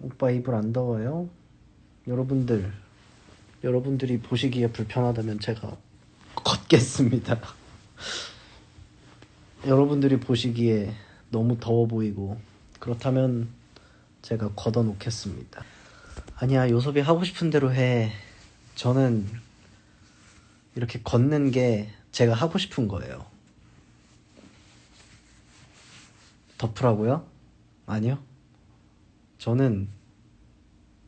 오빠 이불 안 더워요? 여러분들 여러분들이 보시기에 불편하다면 제가 걷겠습니다. 여러분들이 보시기에 너무 더워 보이고 그렇다면 제가 걷어 놓겠습니다. 아니야 요섭이 하고 싶은 대로 해. 저는 이렇게 걷는 게 제가 하고 싶은 거예요. 덮으라고요? 아니요. 저는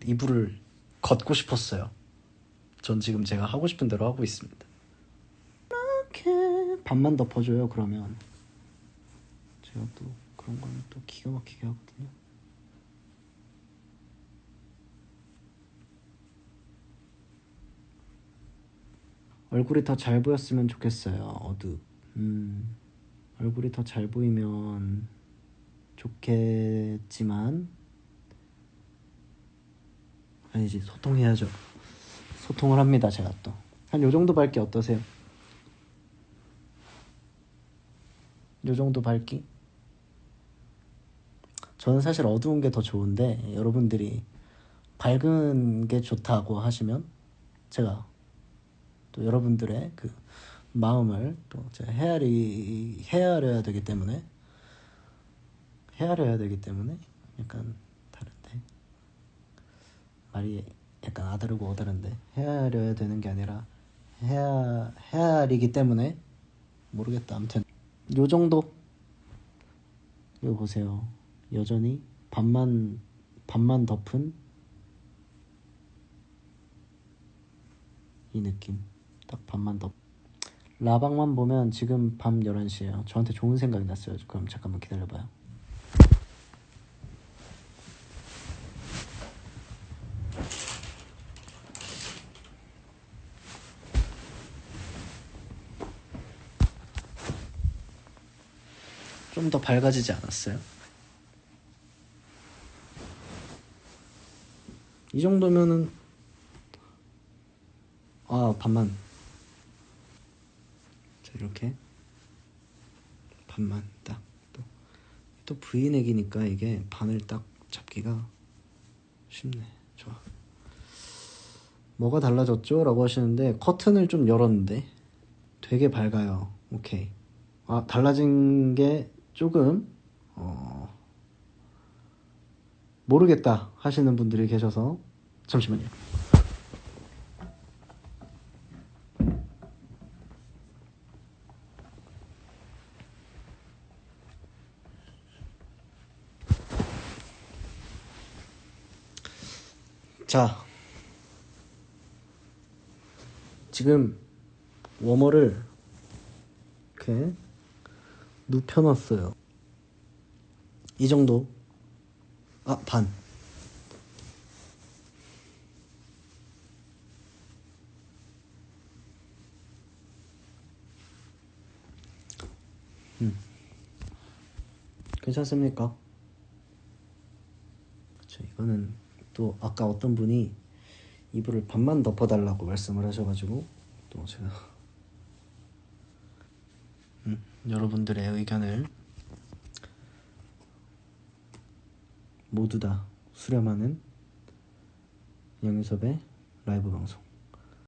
이불을 걷고 싶었어요. 전 지금 제가 하고 싶은 대로 하고 있습니다. 이렇게 반만 덮어줘요. 그러면 제가 또 그런 거는 또 기가 막히게 하거든요. 얼굴이 더 잘 보였으면 좋겠어요. 어둡. 음, 얼굴이 더 잘 보이면 좋겠지만 아니지 소통해야죠. 소통을 합니다. 제가 또 한 요 정도 밝기 어떠세요? 요 정도 밝기? 저는 사실 어두운 게 더 좋은데 여러분들이 밝은 게 좋다고 하시면 제가 또 여러분들의 그 마음을 또 제가 헤아리 헤아려야 되기 때문에 헤아려야 되기 때문에 약간 말이 약간 아다르고 어다른데 헤아려야 되는 게 아니라 헤아 헤아리기 때문에 모르겠다. 아무튼 요 정도. 이거 보세요. 여전히 반만 반만 덮은 이 느낌. 딱 반만 덮. 라방만 보면 지금 밤 11시에요. 저한테 좋은 생각이 났어요. 그럼 잠깐만 기다려봐요 좀 더 밝아지지 않았어요? 이 정도면은 아 반만. 자 이렇게. 반만 딱또. 또 V넥이니까 이게 반을 딱 잡기가 쉽네. 좋아. 뭐가 달라졌죠? 라고 하시는데 커튼을 좀 열었는데 되게 밝아요. 오케이. 아 달라진 게 조금 어 모르겠다 하시는 분들이 계셔서 잠시만요. 자, 지금 워머를 이렇게 눕혀놨어요. 이 정도. 아, 반. 음. 괜찮습니까? 그쵸, 이거는 또 아까 어떤 분이 이불을 반만 덮어달라고 말씀을 하셔가지고 또 제가 음, 여러분들의 의견을 모두 다 수렴하는 양유섭의 라이브 방송